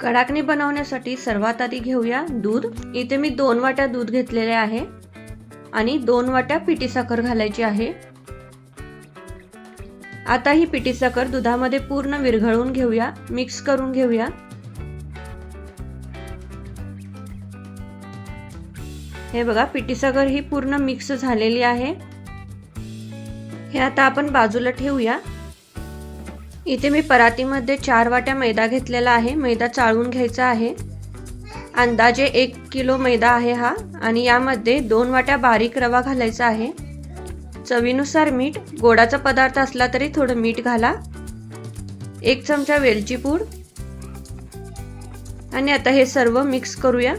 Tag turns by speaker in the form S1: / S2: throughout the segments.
S1: कडाकणी बनवण्यासाठी सर्वात आधी घेऊया दूध. इथे मी दोन वाट्या दूध घेतलेले आहे आणि दोन वाट्या पिठी साखर घालायची आहे. आता ही पिठी साखर दुधामध्ये पूर्ण विरघळवून घेऊया. मिक्स करून घेऊया. हे बघा पिठी साखर ही पूर्ण मिक्स झालेली आहे. हे आता आपण बाजूला ठेवूया. इथे मी परातीमध्ये चार वाट्या मैदा घेतलेला आहे. मैदा चाळून घ्यायचा आहे. अंदाजे एक किलो मैदा आहे हा. आणि यामध्ये दोन वाट्या बारीक रवा घालायचा आहे. चवीनुसार मीठ गोडाचा पदार्थ असला तरी थोडं मीठ घाला. एक चमचा वेलची पूड आणि आता हे सर्व मिक्स करूया.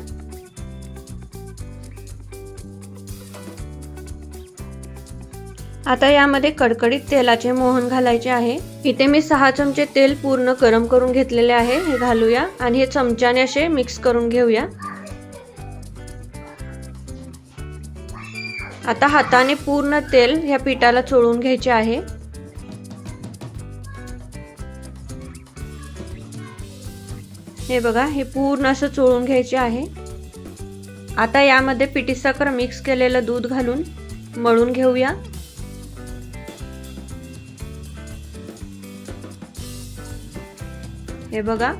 S1: आता यामध्ये कडकडीत तेलाचे मोहन घालायचे आहे. इथे मी सहा चमचे तेल पूर्ण गरम करून घेतलेले आहे. हे घालूया आणि हे चमच्याने असे मिक्स करून घेऊया. आता हाताने पूर्ण तेल ह्या पिठाला चोळून घ्यायचे आहे. हे बघा हे पूर्ण असं चोळून घ्यायचे आहे. आता यामध्ये पिठी साखर मिक्स केलेलं दूध घालून मळून घेऊया. हे बघा.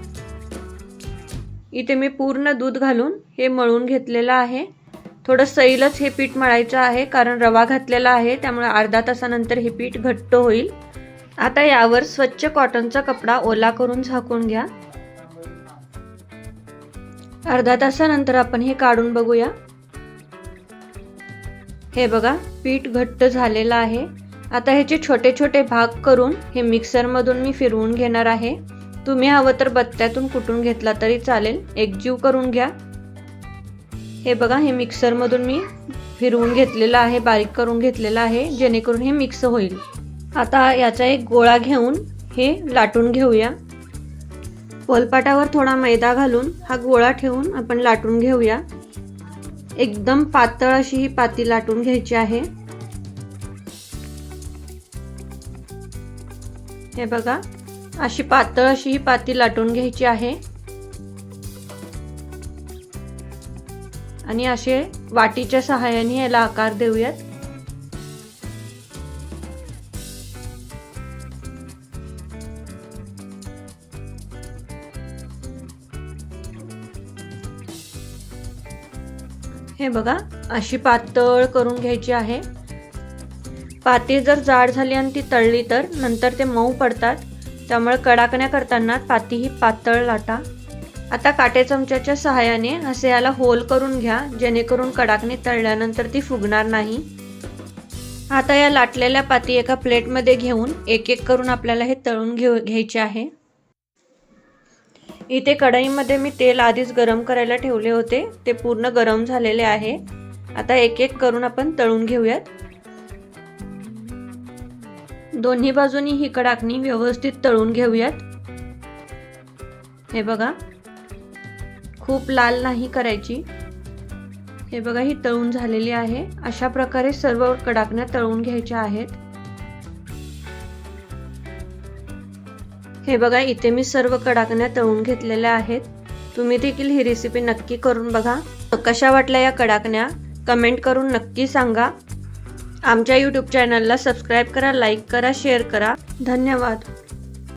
S1: इथे मी पूर्ण दूध घालून हे मळून घेतलेलं आहे. थोडं सैलच हे पीठ मळायचं आहे कारण रवा घातलेला आहे त्यामुळे अर्धा तासानंतर हे पीठ घट्ट होईल. आता यावर स्वच्छ कॉटनचा कपडा ओला करून झाकून घ्या. अर्धा तासानंतर आपण हे काढून बघूया. हे बघा पीठ घट्ट झालेलं आहे. आता ह्याचे छोटे छोटे भाग करून हे मिक्सरमधून मी फिरवून घेणार आहे. तुम्ही हवं तर बत्त्यातून कुटून घेतला तरी चालेल. एकजीव करून घ्या. हे बघा हे मिक्सरमधून मी फिरवून घेतलेलं आहे बारीक करून घेतलेलं आहे जेणेकरून हे मिक्स होईल. आता याचा एक गोळा घेऊन हे लाटून घेऊया. पोलपाटावर थोडा मैदा घालून हा गोळा ठेवून आपण लाटून घेऊया. एकदम पातळ अशी ही पाती लाटून घ्यायची आहे. हे बघा अशी पातळ अशी ही पाती लाटून घ्यायची आहे. आणि असे वाटीच्या सहाय्याने याला आकार देऊयात. हे बघा अशी पातळ करून घ्यायची आहे. पाती जर जाड झाली आणि ती तळली तर नंतर ते मऊ पडतात. त्यामुळे कडाकण्या करताना पाती ही पातळ लाटा. आता काटे चमच्याच्या सहाय्याने असे याला होल करून घ्या जेणेकरून कडाकणी तळल्यानंतर ती फुगणार नाही. आता या लाटलेल्या पाती एका प्लेटमध्ये घेऊन एक एक करून आपल्याला हे तळून घेऊ घ्यायचे आहे. इथे कढईमध्ये मी तेल आधीच गरम करायला ठेवले होते. ते पूर्ण गरम झालेले आहे. आता एक एक करून आपण तळून घेऊयात. दोन्ही बाजूनी ही कडाकणी व्यवस्थित तळून घेऊयात. हे बघा. खूप लाल नाही करायची. हे बघा ही तळून झालेली आहे. अशा प्रकारे सर्व कडाकण्या तळून घ्यायच्या आहेत. हे बघा इथे मी सर्व कडाकण्या तळून घेतलेल्या आहेत. तुम्ही देखील ही रेसिपी नक्की करून बघा. कशा वाटल्या या कडाकण्या? कमेंट करून नक्की सांगा. आमच्या यूट्यूब चॅनलला सबस्क्राईब करा लाईक करा शेअर करा. धन्यवाद.